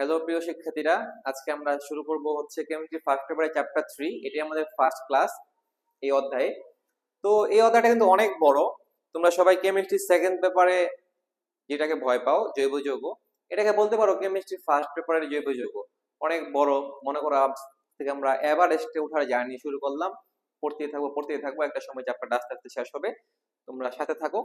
Hello প্রিয় শিক্ষার্থীরা। আজকে আমরা শুরু করব হচ্ছে কেমিস্ট্রি ফার্স্ট পেপারে চ্যাপ্টার থ্রি এটি আমাদের ফার্স্ট ক্লাস এই অধ্যায়ে। তো এই অধ্যায়টা কিন্তু অনেক বড়। তোমরা সবাই কেমিস্ট্রি সেকেন্ড পেপারে যেটাকে ভয় পাও, জৈব যৌগ, এটাকে বলতে পারো কেমিস্ট্রি ফার্স্ট পেপারের জৈব যৌগ। অনেক বড়। মনে করো আজ থেকে আমরা এভারেস্টে ওঠার জার্নি শুরু করলাম। পড়তে থাকব পড়তে থাকব। একটা সময় চ্যাপ্টারটা আস্তে আস্তে শেষ হবে। তোমরা সাথে থাকো।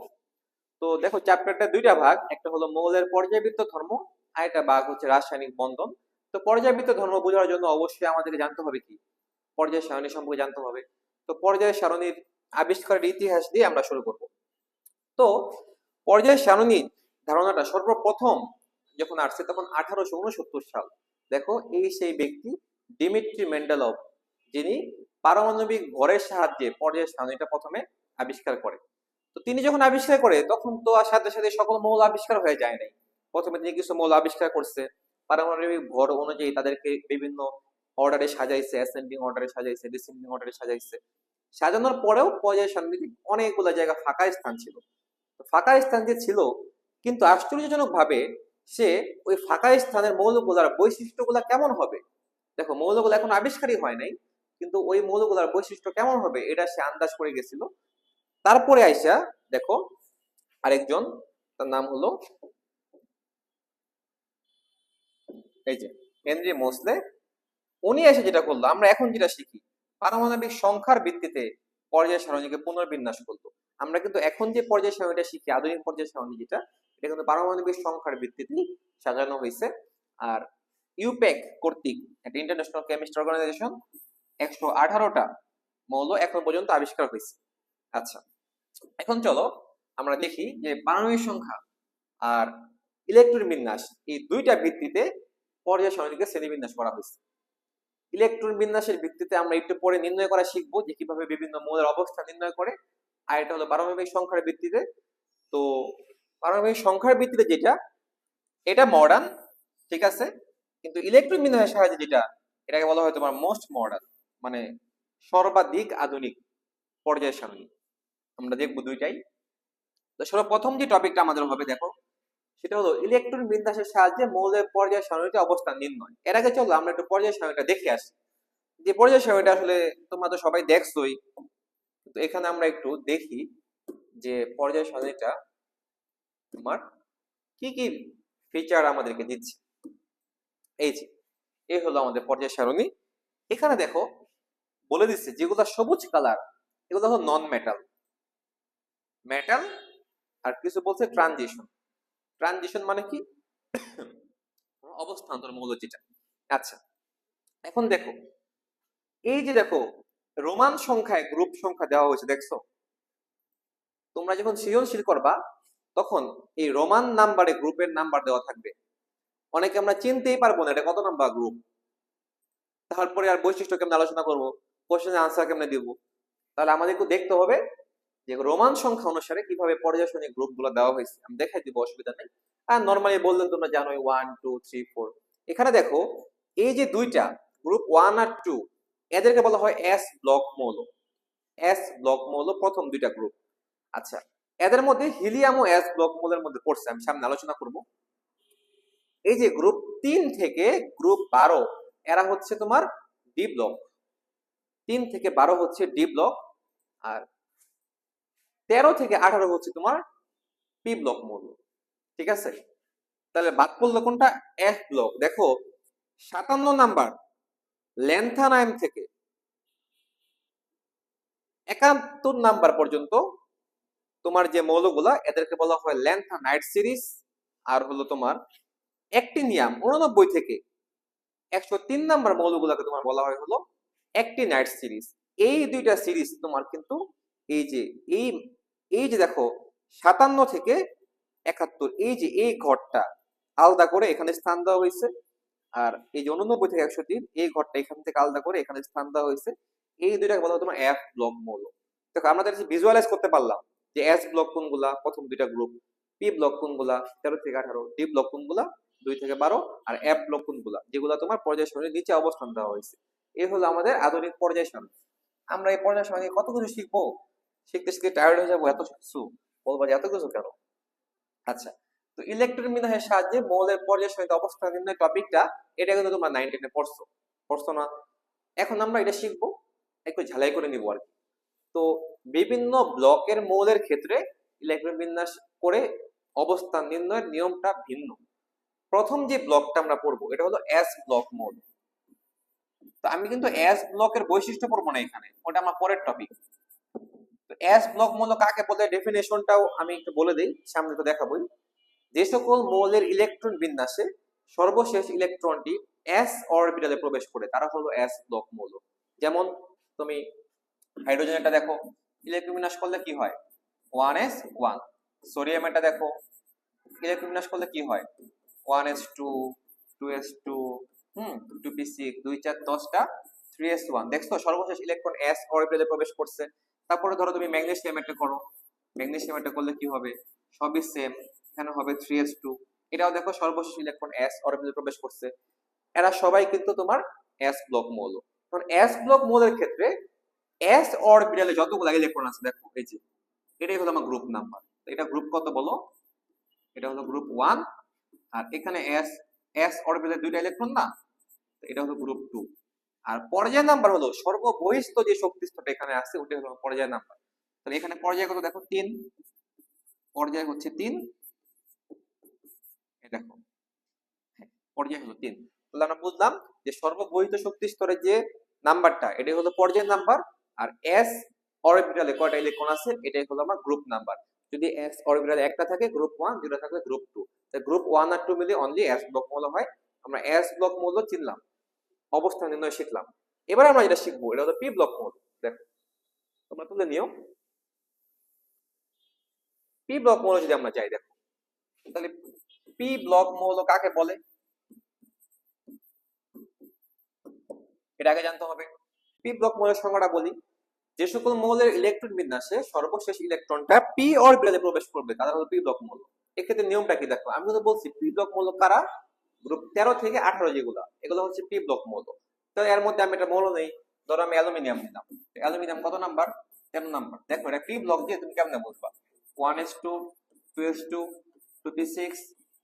তো দেখো চ্যাপ্টারটা দুইটা ভাগ। একটা হলো মৌলের পর্যায়বৃত্ত ধর্ম আরেকটা ভাগ হচ্ছে রাসায়নিক বন্ধন। তো পর্যায়বৃত্ত ধর্ম বোঝার জন্য অবশ্যই আমাদেরকে জানতে হবে কি? পর্যায় সারণী সম্পর্কে জানতে হবে। তো পর্যায় সারণীর আবিষ্কারের ইতিহাস দিয়ে আমরা শুরু করব। তো পর্যায় সারণী ধারণাটা সর্বপ্রথম যখন আসছে তখন আঠারোশো উনসত্তর সাল। দেখো, এই সেই ব্যক্তি ডিমিট্রি মেন্ডেলভ, যিনি পারমাণবিক ভরের সাহায্যে পর্যায় সারণীটা প্রথমে আবিষ্কার করে। তো তিনি যখন আবিষ্কার করে, তখন তো আর সাথে সাথে সকল মৌল আবিষ্কার হয়ে যায় নাই। প্রথমে তিনি কিছু মৌল আবিষ্কার করছে, পারমাণবিক ভর অনুযায়ী তাদেরকে বিভিন্ন অর্ডারে সাজাইছে অ্যাসেন্ডিং অর্ডারে সাজাইছে ডিসেন্ডিং অর্ডারে সাজাইছে। সাজানোর পরেও পর্যায় সারণীতে অনেকগুলো জায়গা ফাঁকা স্থান ছিল। ফাঁকা স্থান যে ছিল, কিন্তু আশ্চর্যজনক ভাবে সে ওই ফাঁকা স্থানের মৌলগুলার বৈশিষ্ট্যগুলা কেমন হবে? দেখো, মৌলগুলো এখন আবিষ্কারই হয় নাই, কিন্তু ওই মৌলগুলার বৈশিষ্ট্য কেমন হবে এটা সে আন্দাজ করে গেছিল। তারপরে আইসা, দেখো, আরেকজন, তার নাম হলো এই যে হেনরি মোসলে উনি এসে যেটা করল, আমরা এখন যেটা শিখি, পারমাণবিক সংখ্যার ভিত্তিতে পর্যায় সারণীকে পুনর্বিন্যাস করল। আমরা কিন্তু এখন যে পর্যায় সারণীটা শিখি, আধুনিক পর্যায় সারণী যেটা, এটা কিন্তু পারমাণবিক সংখ্যার ভিত্তিতেই সাজানো হয়েছে। আর ইউপেক কর্তৃক একটা ইন্টারন্যাশনাল কেমিস্ট্রি অর্গানাইজেশন একশো আঠারোটা মৌল এখন পর্যন্ত আবিষ্কার হয়েছে। আচ্ছা এখন চলো আমরা দেখি যে পারমাণবিক সংখ্যা আর ইলেকট্রন বিন্যাস এই দুইটা ভিত্তিতে পর্যায় সারণীকে শ্রেণীবিন্যাস করা হয়েছে। ইলেকট্রন বিন্যাসের ভিত্তিতে আমরা একটু পরে নির্ণয় করা শিখব যে কীভাবে বিভিন্ন মৌলের অবস্থা নির্ণয় করে। আর এটা হলো পারমাণবিক সংখ্যার ভিত্তিতে। তো পারমাণবিক সংখ্যার ভিত্তিতে যেটা, এটা মডার্ন ঠিক আছে? কিন্তু ইলেকট্রন বিন্যাসের সাহায্যে যেটা, এটাকে বলা হয় তোমার মোস্ট মডার্ন মানে সর্বাধিক আধুনিক পর্যায় সারণী। আমরা দেখব দুইটাই। তো সর্বপ্রথম যে টপিকটা আমাদের হবে, দেখো সেটা হলো ইলেকট্রন বিন্যাসের সাহায্যে মৌলের পর্যায় সারণীতে অবস্থান নির্ণয়। এর আগে চলো আমরা একটু পর্যায় সারণীটা দেখে আসি। যে পর্যায় সারণীটা আসলে তোমরা তো সবাই দেখছোই। কিন্তু এখানে আমরা একটু দেখি যে পর্যায় সারণীটা তোমার কি কি ফিচার আমাদেরকে দিচ্ছে। এই যে এই হলো আমাদের পর্যায় সারণী। এখানে দেখো বলে দিচ্ছে যেগুলো সবুজ কালার, এগুলো হলো নন মেটাল মেটাল আর কিছু বলছে ট্রানজিশন ট্রানজিশন মানে কি? অবস্থান্তর মৌল যেটা। আচ্ছা এখন দেখো, এই যে দেখো, রোমান সংখ্যায় গ্রুপ সংখ্যা দেওয়া হয়েছে, দেখছ? তোমরা যখন সৃজনশীল করবা, তখন এই রোমান নাম্বারে গ্রুপের নাম্বার দেওয়া থাকবে। অনেকে আমরা চিনতেই পারব না, এটা কত নাম্বার গ্রুপ? তারপরে আর বৈশিষ্ট্য কেমন আলোচনা করব? কোশ্চেনের আনসার কেমনে দিব? তাহলে আমাদেরকে দেখতে হবে যে রোমান সংখ্যা অনুসারে কীভাবে পর্যায়সনিক গ্রুপগুলো দেওয়া হয়েছে, আমি দেখাই দিব, অসুবিধা নেই। আর নর্মালি বললেন তোমরা জানোই ওয়ান টু থ্রি ফোর এখানে দেখো, এই যে দুইটা গ্রুপ ওয়ান আর টু এদেরকে বলা হয় এস ব্লক মৌল। এস ব্লক মৌল প্রথম দুইটা গ্রুপ আচ্ছা এদের মধ্যে হিলিয়াম ও এস ব্লক মৌলের মধ্যে পড়ছে, আমি সামনে আলোচনা করব। এই যে গ্রুপ তিন থেকে গ্রুপ বারো, এরা হচ্ছে তোমার ডি ব্লক তিন থেকে বারো হচ্ছে ডি ব্লক আর তেরো থেকে আঠারো হচ্ছে তোমার পি ব্লক মৌল। ঠিক আছে? তাহলে বাদ পড়ল কোনটা? এফ ব্লক দেখো, সাতান্ন নাম্বার ল্যান্থানাইম থেকে একাত্তর নাম্বার পর্যন্ত তোমার যে মৌলগুলা, এদেরকে বলা হয় ল্যান্থানাইট সিরিজ আর হলো তোমার অ্যাক্টিনিয়াম উননব্বই থেকে একশো তিন নাম্বার মৌলগুলাকে তোমার বলা হয় হলো অ্যাক্টিনাইট সিরিজ এই দুইটা সিরিজ তোমার কিন্তু এই যে, এই এই যে দেখো, সাতান্ন থেকে একাত্তর, এই যে এই ঘরটা, আলাদা করে এখানে স্থান দেওয়া হয়েছে। আর এই যে উননব্বই থেকে একশো তিন এই ঘরটা এখান থেকে আলাদা করে এখানে স্থান দেওয়া হয়েছে। এই দুইটাকে বলা হয় তোমার এফ ব্লক মৌল। দেখো, আমরা ভিজুয়ালাইজ করতে পারলাম যে এস ব্লক কোনগুলা, প্রথম দুইটা গ্রুপ পি ব্লক কোনগুলা, তেরো থেকে আঠারো ডি ব্লক কোনগুলা, দুই থেকে বারো, আর এফ ব্লক কোনগুলা, যেগুলা তোমার পর্যায় সারণীর নিচে অবস্থান দেওয়া হয়েছে। এই হলো আমাদের আধুনিক পর্যায় সারণী আমরা এই পর্যায় সারণী কত কিছু শিখব? শিখতে শিখতে টায়ার্ড হয়ে যাব, এত কিছু বলব যে, এত কিছু কেন? আচ্ছা তো ইলেকট্রন বিন্যাসের সাহায্যে মৌলের পর্যায় সহিত অবস্থান নির্ণয় টপিকটা এটা কিন্তু তোমরা নাইন টেনে পড়ছো পড়ছো না? এখন আমরা এটা শিখব, একটু ঝালাই করে নিব আর কি। তো বিভিন্ন ব্লকের মৌলের ক্ষেত্রে ইলেকট্রন বিন্যাস করে অবস্থান নির্ণয়ের নিয়মটা ভিন্ন। প্রথম যে ব্লকটা আমরা পড়ব, এটা হলো এস ব্লক মৌল। তো আমি কিন্তু এস ব্লকের বৈশিষ্ট্য পড়ব না এখানে, ওটা আমার পরের টপিক এস ব্লক মৌল কাকে বলে ডেফিনেশনটাও আমি একটু বলে দিই, সামনে তো দেখাবোই। যে সকল মৌলের ইলেকট্রন বিন্যাসে সর্বশেষ ইলেকট্রনটি এস অরবিটালে প্রবেশ করে, তারা হলো এস ব্লক মৌল। যেমন তুমি হাইড্রোজেনটা দেখো ইলেকট্রন বিন্যাস করলে কি হয়? ওয়ান এস ওয়ান সোডিয়াম এটা দেখো ইলেকট্রন বিন্যাস করলে কি হয়? One s two two s two hmm two p six দুই চার দশটা থ্রি এস ওয়ান দেখছ, সর্বশেষ ইলেকট্রন এস অরবিটালে প্রবেশ করছে। তারপরে ধরো তুমি ম্যাগনেসিয়াম একটা করো। ম্যাগনেসিয়াম একটা করলে কি হবে? সবই সেম এখানে হবে থ্রি এস টু এটাও দেখো সর্বশেষ ইলেকট্রন এস অরবিটালে প্রবেশ করছে। এরা সবাই কিন্তু তোমার এস ব্লক মৌল। কারণ এস ব্লক মৌলের ক্ষেত্রে এস অরবিটালে যতগুলো ইলেকট্রন আছে, দেখো, এই যে, এটাই হলো আমার গ্রুপ নাম্বার এটা গ্রুপ কত বলো? এটা হলো গ্রুপ ওয়ান আর এখানে এস এস অরবিটালে দুইটা ইলেকট্রন না? এটা হলো গ্রুপ টু আর পর্যায় নাম্বার হলো সর্ববহিষ্ঠ যে শক্তি স্তরটা এখানে আছে ওটাই হলো পর্যায় নাম্বার। তাহলে এখানে পর্যায় কত? দেখো, তিন। পর্যায় হচ্ছে তিন। দেখো। পর্যায় হলো তিন। তাহলে আমরা বুঝলাম যে সর্ববহিত শক্তি স্তরের যে নাম্বারটা, এটাই হলো পর্যায় নাম্বার। আর এস অরবিটালে কয়টা ইলেকট্রন আছে? এটাই হলো আমার গ্রুপ নাম্বার। যদি এস অরবিটালে একটা থাকে গ্রুপ ওয়ান যেটা থাকলে গ্রুপ টু গ্রুপ ওয়ান আর টু মিলে অনলি এস ব্লক মৌল হয়। আমরা এস ব্লক মৌল চিনলাম। অবস্থান নির্ণয় শিখলাম। এবার আমরা যেটা শিখব, এটা হলো পি ব্লক মৌল দেখো, তোমরা তুলে নিও। পি ব্লক মৌল যদি আমরা যাই, দেখো, তাহলে পি ব্লক মৌল কাকে বলে? এটা আগে জানতে হবে। পি ব্লক মৌলের সংজ্ঞাটা বলি। যে সকল মৌলের ইলেকট্রন বিন্যাসে সর্বশেষ ইলেকট্রনটা পি অরবিটালে প্রবেশ করবে তারা হলো পি ব্লক মৌল এক্ষেত্রে নিয়মটা কি দেখো? আমি কিন্তু বলছি পি ব্লক মৌল কারা? গ্রুপ তেরো থেকে আঠারো যেগুলো, এগুলো হচ্ছে পি ব্লক মৌল। তো এর মধ্যে আমি একটা মৌল নেই, ধরো আমি অ্যালুমিনিয়াম নিলাম। অ্যালুমিনিয়াম কত নাম্বার? তেরো নাম্বার। দেখো, এটা পি ব্লক দিয়ে তুমি কেমন বুঝবা? One s two two s two two p six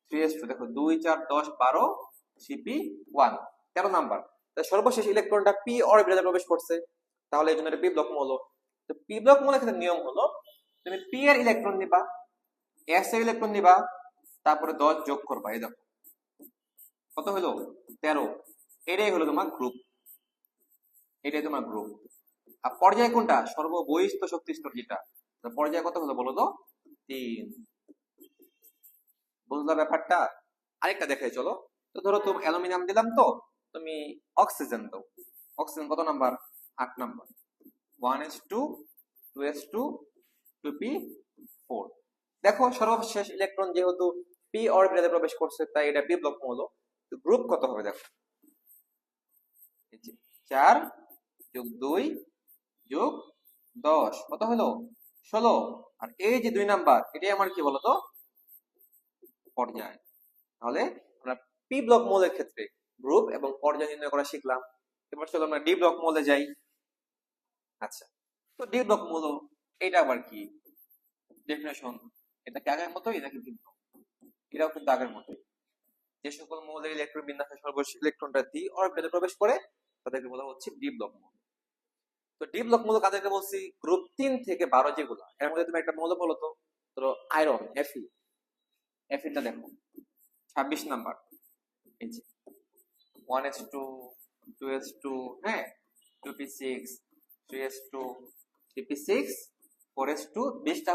three s two দেখো, দুই, চার, দশ, বারো সিপি ওয়ান তেরো নাম্বার। সর্বশেষ ইলেকট্রনটা পি অরবিটালে প্রবেশ করছে। তাহলে এই জন্য এটা পি ব্লক মৌল। তো পি ব্লক মৌলের ক্ষেত্রে নিয়ম হলো, তুমি পি এর ইলেকট্রন নিবা এস এর ইলেকট্রন নিবা, তারপরে দশ যোগ করবা। এই দেখো কত হলো? তেরো। এটাই হলো তোমার গ্রুপ এটাই তোমার গ্রুপ আর পর্যায় কোনটা? সর্ববহিষ্ঠ শক্তি স্তর যেটা। পর্যায় কত হলো বলো তো? তিন। বুঝলা ব্যাপারটা? আরেকটা দেখাই, চলো। তো ধরো তুমি অ্যালুমিনিয়াম দিলাম তো, তুমি অক্সিজেন দাও। অক্সিজেন কত নাম্বার? আট number. One s two two s two two p four. দেখো সর্বশেষ ইলেকট্রন যেহেতু পি অরবিটালে প্রবেশ করছে, তাই এটা পি ব্লক মৌল। গ্রুপ কত হবে দেখো? চার যোগ দুই যোগ দশ, কত হলো? ষোলো। আর এই যে দুই নাম্বার, এটাই আমার কি বলতো? পর্যায়। তাহলে আমরা পি ব্লক মৌলের ক্ষেত্রে গ্রুপ এবং পর্যায় নির্ণয় করা শিখলাম। এবার চলো আমরা ডি ব্লক মৌলে যাই। আচ্ছা তো ডি ব্লক মৌল এটা আবার কি? ডেফিনেশন এটা কি আগের মতোই নাকি ভিন্ন? এটাও কিন্তু আগের মতোই। যে সকল মৌলের ইলেকট্রন বিন্যাসে সর্বশেষ ইলেকট্রনটা ডি অরবিটালে প্রবেশ করে, তাদেরকে বলা হচ্ছে ডি ব্লক মৌল তো ডি ব্লক মৌল কাদেরকে বলছি? গ্রুপ তিন থেকে বারো যেগুলো। এর মধ্যে তুমি একটা মৌল বলো তো? ধরো আয়রন এফি এফিটা দেখো। ছাব্বিশ নাম্বার। এই যে one s two two s two হ্যাঁ? Two p six three s two three p six four two বিশটা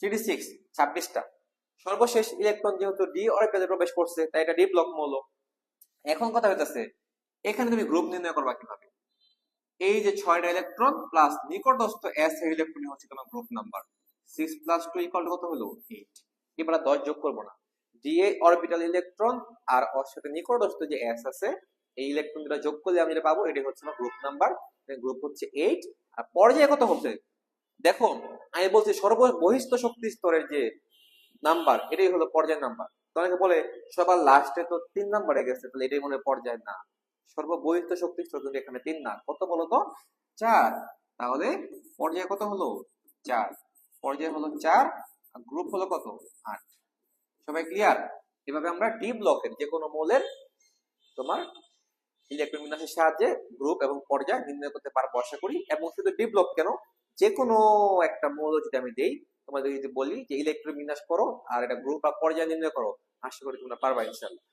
থ্রি সিক্স ছাব্বিশটা। সর্বশেষ ইলেকট্রন যেহেতু ডি অরবিটালে প্রবেশ করছে, তাই এটা ডি ব্লক মৌল। এখন কথা হইতেছে, এখানে তুমি গ্রুপ নির্ণয় করবা কীভাবে? এই যে ছয়টা ইলেকট্রন প্লাস নিকটস্থ এস ইলেকট্রন হচ্ছে তোমার group number six plus two equal কত হলো? এইট এবার দশ যোগ করব না। ডি এ অরবিটাল ইলেকট্রন আর ওর সাথে নিকটস্থ যে এস আছে, এই ইলেকট্রন দুটা যোগ করলে আমি যেটা পাবো, এটাই হচ্ছে আমার গ্রুপ নাম্বার গ্রুপ হচ্ছে এইট আর পর্যায়ে কত হচ্ছে? দেখো, আমি বলছি সর্ব সর্ববহিষ্ঠ শক্তি স্তরের যে নাম্বার, এটাই হলো পর্যায় নাম্বার। তো অনেকে বলে, সবার লাস্টে তো তিন নাম্বারে গেছে, তাহলে এটাই মনে পর্যায় না। সর্ববহিষ্ঠ শক্তি স্তর কিন্তু এখানে তিন না। কত বলো তো? চার। তাহলে পর্যায় কত হলো? চার। পর্যায় হলো চার, আর গ্রুপ হলো কত? আট। সবাই ক্লিয়ার এভাবে আমরা ডি ব্লকের যে কোনো মৌলের তোমার ইলেকট্রন বিন্যাসের সাহায্যে গ্রুপ এবং পর্যায় নির্ণয় করতে পারব, আশা করি। এবং শুধু ডি ব্লক কেন? যে কোনো একটা মৌল যদি আমি দেই তোমাদের যদি বলি যে ইলেকট্রন বিন্যাস করো আর এটা গ্রুপ বা পর্যায় নির্ণয় করো, আশা করি তোমরা পারবা ইনশাল্লাহ